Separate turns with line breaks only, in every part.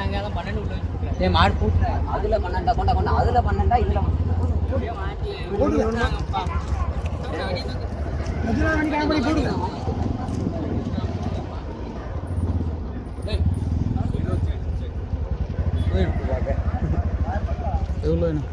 நாங்கள் தான் பன்னெண்டு கொடுக்குறேன்
ஏ மாடு பூட்டு
அதுல பன்னெண்டா கொண்டா கொண்டா அதுல பன்னெண்டா இதுல
எவ்வளோ வேணும்?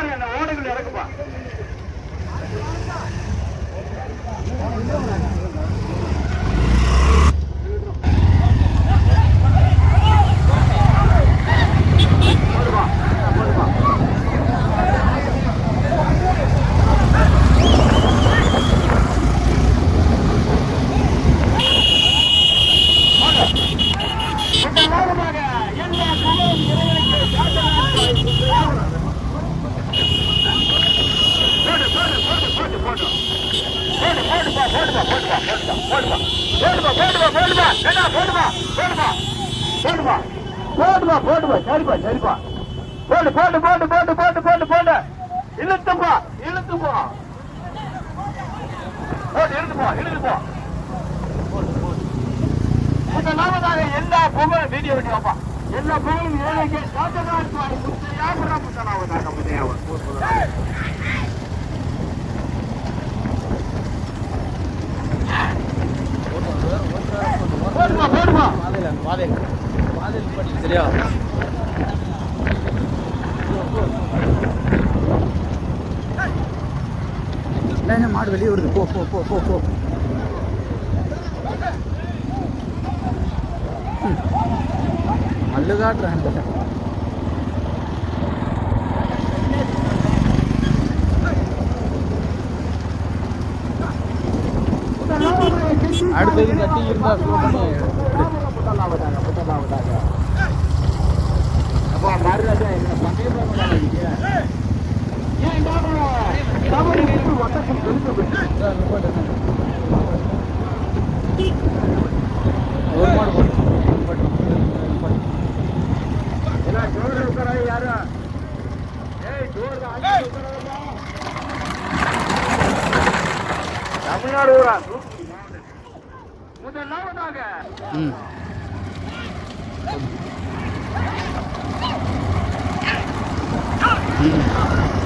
கார் என்ன ஓடுகள் இறக்குப்பா? போடுப்பா போடுப்பா சரிப்பா சரிப்பா. போடு போடு போடு போடு போடு போடு போடு. இழுத்துப்பா இழுத்துப்பா. போடு இழுத்துப்பா இழுத்துப்பா. முதலாவதாக எல்லா புகழும் வீடியோ வீடியோப்பா எல்லா புகழும் ஏழைக்கு ராஜநாத் முதலாவதாக முதலாவது போடுமா போடுமா.
பாதையில் பாதையில் பாதையில் படி சரியா மாடு வெளியே வருது? போ போ போ போ போ. மல்லு காட்டுறேன் அடுத்தது கட்டி இருந்தா ஸ்லோ பண்ணி ஒரு மாடு போட்டு
இருக்கிறா ஏய் தமிழ்நாடு ஊரா முதலாவதாக Mm-hmm.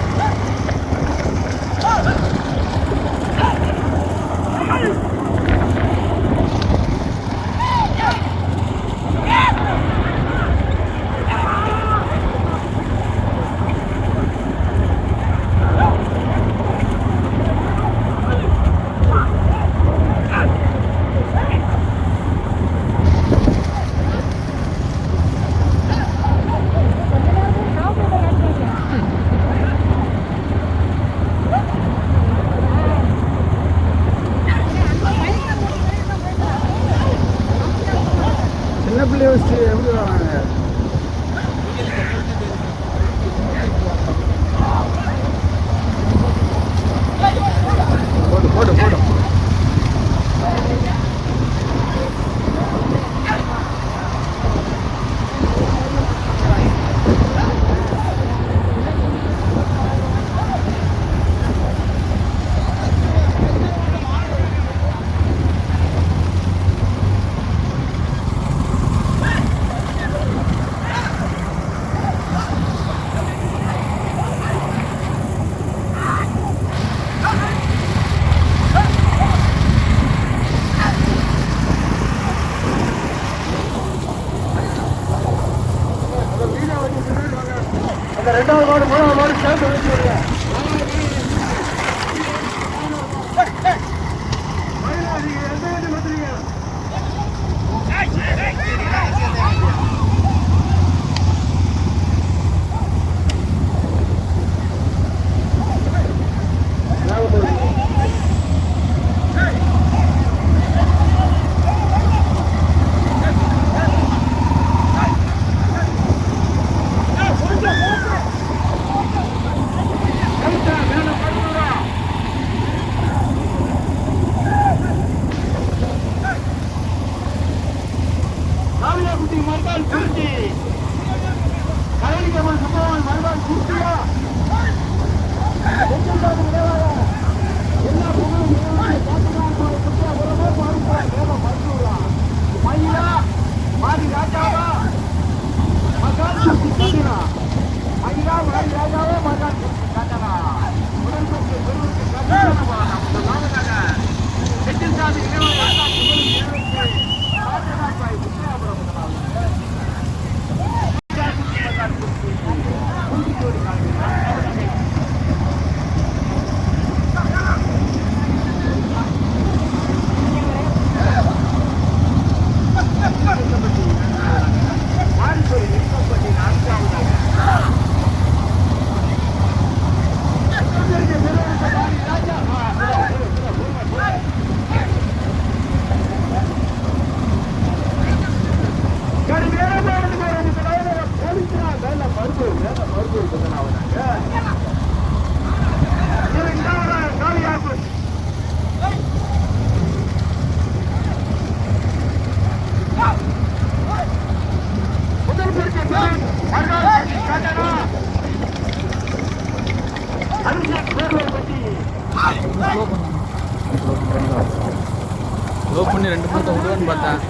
ஸ்லோ பண்ணி ரெண்டு மூணு விடுவேன்னு பார்த்தேன்.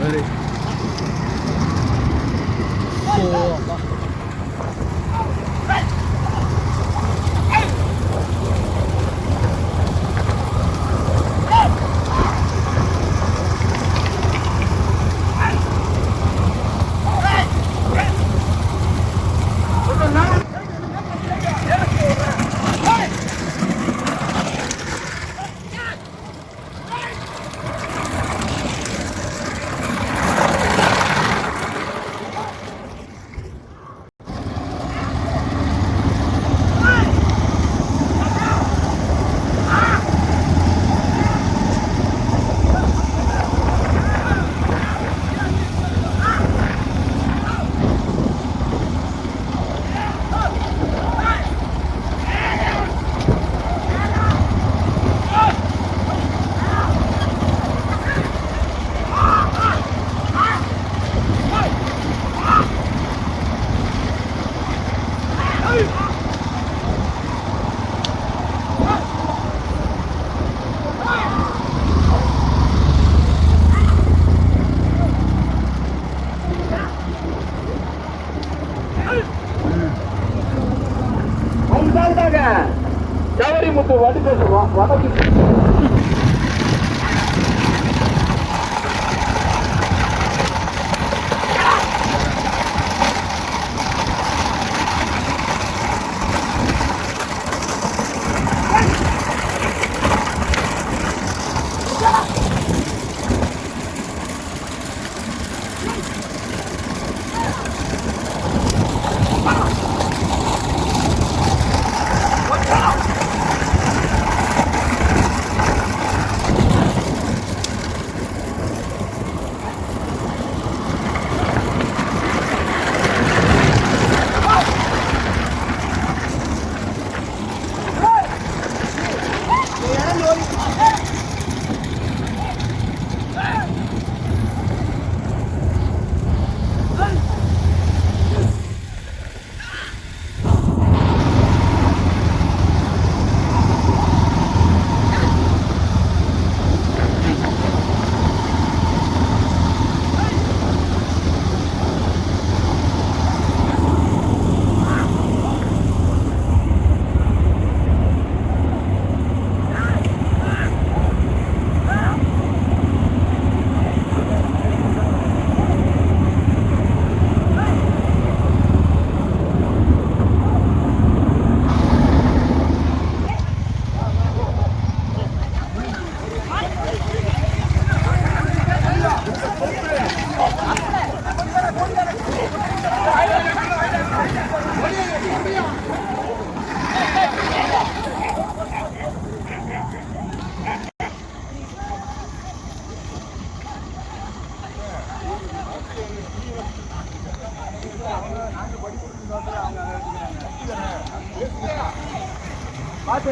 சரி. ஓ
Vamos.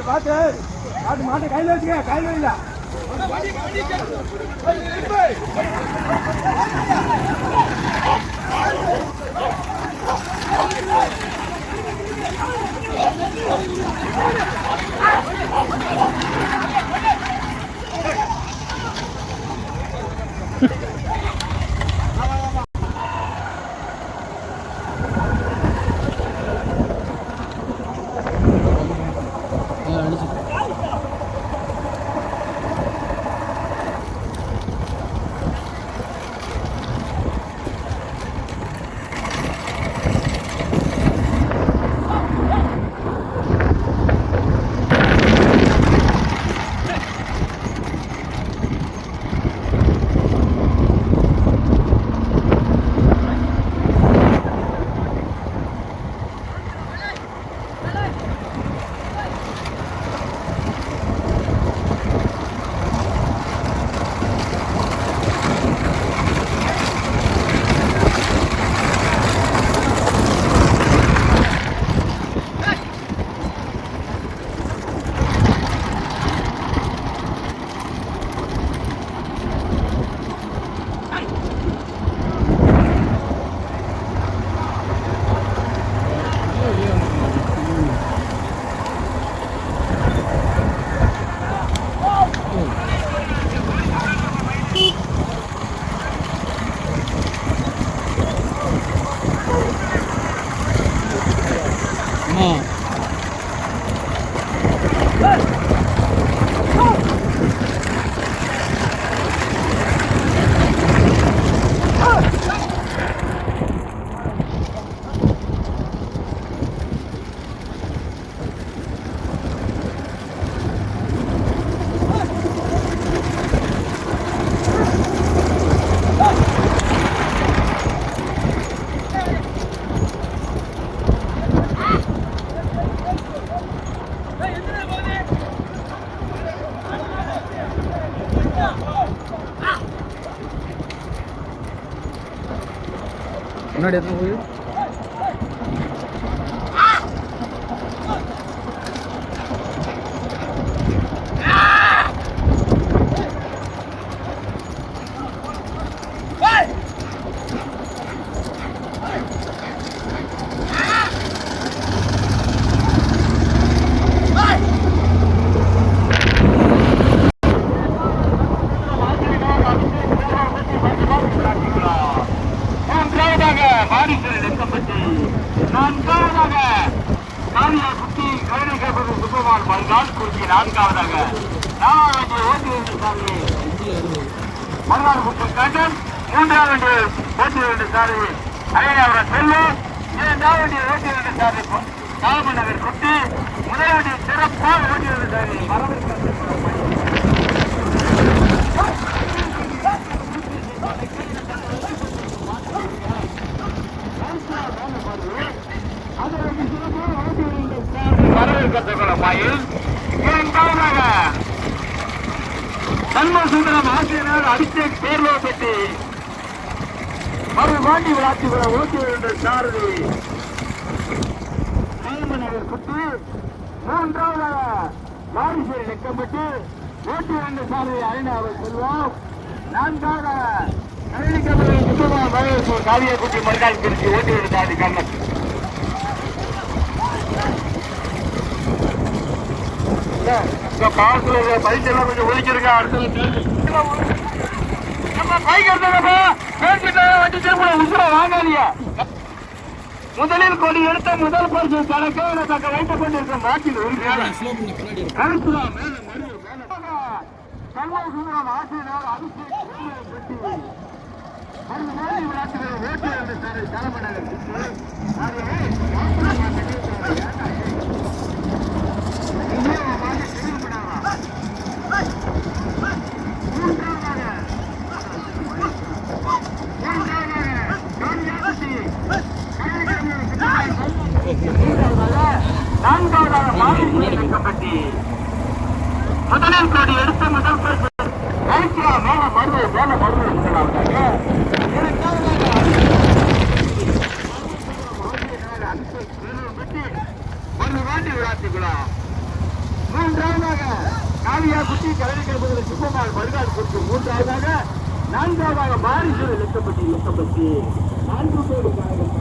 பாத்து பாத்து மாட்டை கையில் வச்சுக்க கையில் வைல
Thank you. முன்னாடி எத்தனை போய்
நான்காவதாக நாலாவது ஓட்டு வந்து மறுநாள் குட்டி கண்டன் மூன்றாவது ஓட்டு வந்து சாமி அரையாவரம் செல்லு இரண்டாவது ஓட்டு வந்து சாமி காமநகர் குட்டி முதலாவது சிறப்பாக ஓட்டி வந்து சாமி மரபிற்கு வரவேற்கத்தக்க இரண்டாவதாக சண்முகசுந்தரம் ஆசிரியர் அபிஷேக் தேர்லோ பெட்டி. மறுபாண்டி விளாட்டுகளை ஓட்டி வந்த சாரதி. நகர் சுட்டு மூன்றாவதாக வாரிசை நெக்கப்பட்டு ஓட்டி வந்த சாரதி அரிணாவை செல்வோம். நான்காவதாக கரணிக்கபடி சுத்தமா மகேஸ்வர் காவியக்குட்டி மறுநாள் பிரித்து ஓட்டி வந்த சாரதி கண்ணன். இந்த காசுல பைக்கெல்லாம் கொஞ்சம் ஒதுக்கிருங்க அடுத்த நம்ம பைக் எடுத்தப்ப வண்டி திரும்ப உசுர வாங்காதீங்க முதலில் கொடி எடுத்த முதல் பரிசு தனக்கு தக்க வைத்துக் கொண்டிருக்க மாட்டில்
பின்னாடி இருக்கு.
கருத்துரா மேல மறியல் மேல சண்முகசுந்தரம் ஆசிரியர் அபிஷேக் பெட்டி மருந்து மாதிரி விளையாட்டுகளை ஓட்டி வந்து சார் தலைமணர் நான்காவதாக மாறி கம்பெட்டி முதலில் கோடி எடுத்த முதல் பரிசு ஐக்கியா மேல மருது மேல மருது முதலாவதாக ஒரு வாண்டி விளாட்டுக்குளம் மூன்றாவதாக காளியா குட்டி கலரிக்கல் பகுதியில் சுப்பமால் மறுகால் குறித்து மூன்றாவதாக நான்காவதாக மாரிசூர் லட்சப்பட்டி லட்சப்பட்டி நான்கு பேர் காலைகள்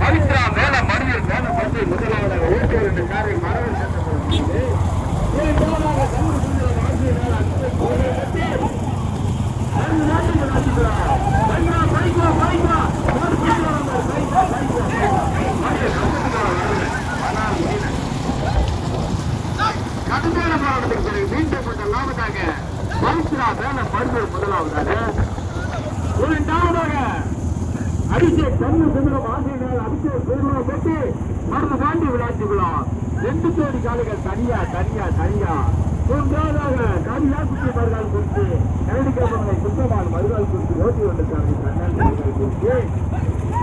பவித்ரா மேல மனிதர் மேல வந்து முதலாவதாக ஓட்டியர் என்ற காரை மரவன் சேர்க்கப்படுகிறது இரண்டாவதாக சமூக சுந்தரம் ஆசிரியர் மேல அன்பை கோலை கட்டி. கடுமையான போராட்டத்துக்கு பிறகு மீட்கப்பட்ட பவித்ரா வேலை மருந்தர் முதலாவதாக இரண்டாவதாக அபிஷேக் தர்ம சுந்தரம் ஆசிரியர் அபிஷேக் பெருமாள் பெற்று மருந்து தாண்டி விளையாட்டு ரெண்டு கோடி காலைகள் தனியா தனியா தனியா மூன்றாவதாக காரியா குட்டி மறுகால் குறித்து கரடிக்கிழமை சுத்தமான மறுகால் குறித்து ஓட்டி வந்திருக்காங்க குறித்து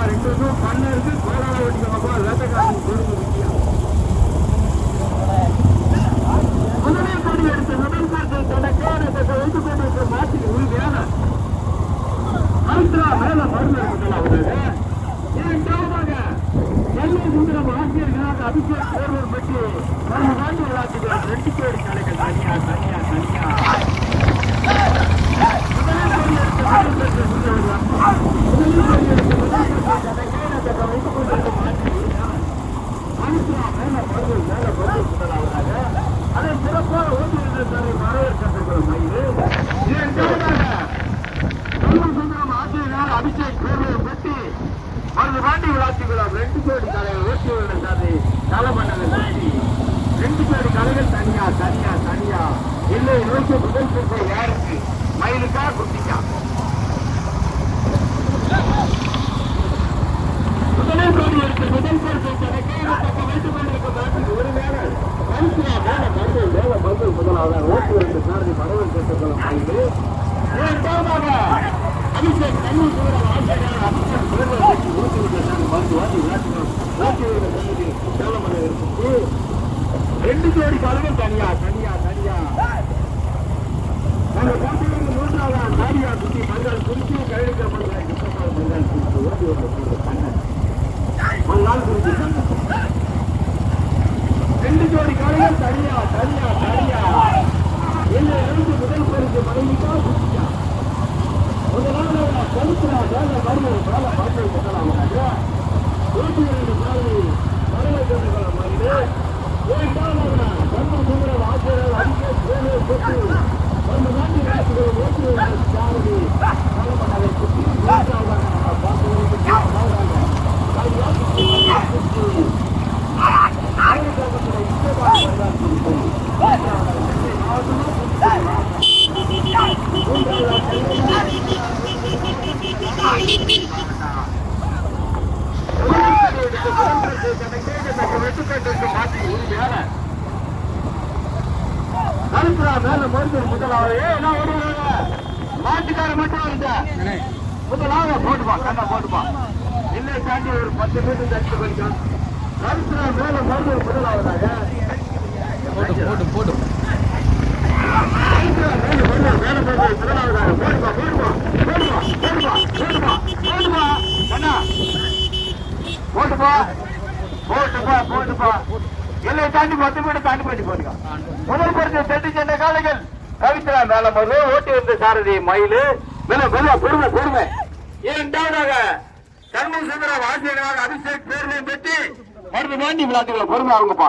அப்பா ரெண்டு வருஷம் பண்ண இருக்கு கோலால வெட்டிக்கப்பா வேட்டைக்காரன் பெருமை முக்கியம் முதலே கொடி எடுத்து முதல் பரிசு தனக்கான வைத்துக் கொண்டிருக்கிற மாற்றின் உறுதியான அல்ட்ரா மேல மருந்து முதலாவதாக நெல்லை சுந்தரம் ஆசிரியர்களாக அபிஷேக் தேர்வர் பற்றி மருந்து வாங்கி விளையாட்டுகிறார் ரெண்டு பேர் கலைகள் தனியா தனியா தனியா முதலில் கொடி எடுத்த முதல் பெற்ற சுந்தரம் அம்மா. முதலில் கொடி எடுத்த முதல் பெற்ற தனக்கான தக்க வைத்துக் கொண்டிருக்கும் ஆசிரியர் அல்ட்ரா மேல மருந்து மேல மருந்து முதலாவதாக அதை சிறப்பாக ஓட்டியிருந்தார் வரவேற்கத்தக்க மயிறு இரண்டாவதாக கல்லூர் சுந்தரம் ஆசிரியர் அபிஷேக் பேர்வையை பெட்டி மருந்து பாண்டி விளாத்தி விழா ரெண்டு கோடி கலைகள் ஓட்டி விழுந்தாரு தலமன்னர்கள் வெட்டி ரெண்டு கோடி கலைகள் தனியா தனியா தனியா இல்லை நோக்கி முதல் சுற்றை யாருக்கு மயிலுக்கா குட்டிக்கா முதலில் கோடி எடுத்து முதல் பரிசை தனக்கே தக்க வைத்துக் கொண்டிருக்கும் நாட்டுக்கு ஒரு வேலை மனுஷனா மேல மருந்து மேல மருந்து முதலாவதாக ஓட்டி வந்து சாரதி பரவல் கேட்டுக்கொள்ளும் மயிலு இரண்டாவதாக அபிஷேக் கண்ணூர் சூழல் ஆசிரியர் அபிஷேக் பேர்வல் வச்சு ஓட்டி விட்டாங்க மருந்து வாங்கி விளையாட்டுகள் ஓட்டி விட சன்னதி சேலமலை இருக்கு ரெண்டு ஜோடி காலங்கள் தனியா தனியா தனியா நாங்க போட்டியிலிருந்து மூன்றாவது நாடியா குட்டி மறுநாள் குறிச்சி கழிக்க மறுநாள் ஓட்டி ஒரு நாள் குறிச்சி ரெண்டு ஜோடி காலைகள் தனியா தனியா தனியா என்ன இருந்து முதல் பரிசு மனைவிக்கா குட்டிக்கா முதலாவது கருத்துல வேலை மருமை மேல பாட்டை முதலாவதாக நூற்றி இரண்டு சாலை மருமை கொண்டுகள மருந்து இரண்டாவதாக தர்ம சுந்தரம் ஆசிரியர் அதிக சேவை பெற்று நம்ம நாட்டின் நாட்டுகள் ஓட்டி வந்த சாரதி தலைமன்னரை குட்டி மூன்றாவதாக நம்ம பார்த்து நாலாவதாக காலியா குட்டி மருந்தை குட்டி ஆயிரக்கணக்கில் இசைவாக மருந்தை குட்டி மூன்றாவதாக சென்னை மாவட்டமா மாட்டுக்கார மட்டும் இருந்தா முதலாவது போட்டுப்பா கண்ணா போட்டுப்பா இல்லை தாண்டி ஒரு பத்து மீட்டர் தட்டு படிக்கும் கருத்துரா மேல மருந்து முதலாவதாக
போட்டு போட்டு போட்டு.
போட்டுப்பா போட்டுப்பா போட்டுப்பா எல்லை தாண்டி பத்து மீட்டர் தாண்டி போட்டு போட்டுக்கா முதல் பரிசு தெட்டு சென்ற காலைகள் கவித்ரா மேல மறு ஓட்டி வந்த சாரதி மயிலு மேல மேல பொறுமை பொறுமை இரண்டாவதாக தர்ம சுந்தரம் ஆசிரியராக அபிஷேக் பேர்லையும் பெற்று மருந்து மாண்டி விளையாட்டுகளை பொறுமை அவங்கப்பா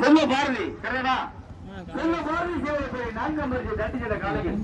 செல்வ பாரதி கரெக்டா செல்வ பாரதி சேவை நான்காம் பரிசு தட்டிச்சட காலையில்.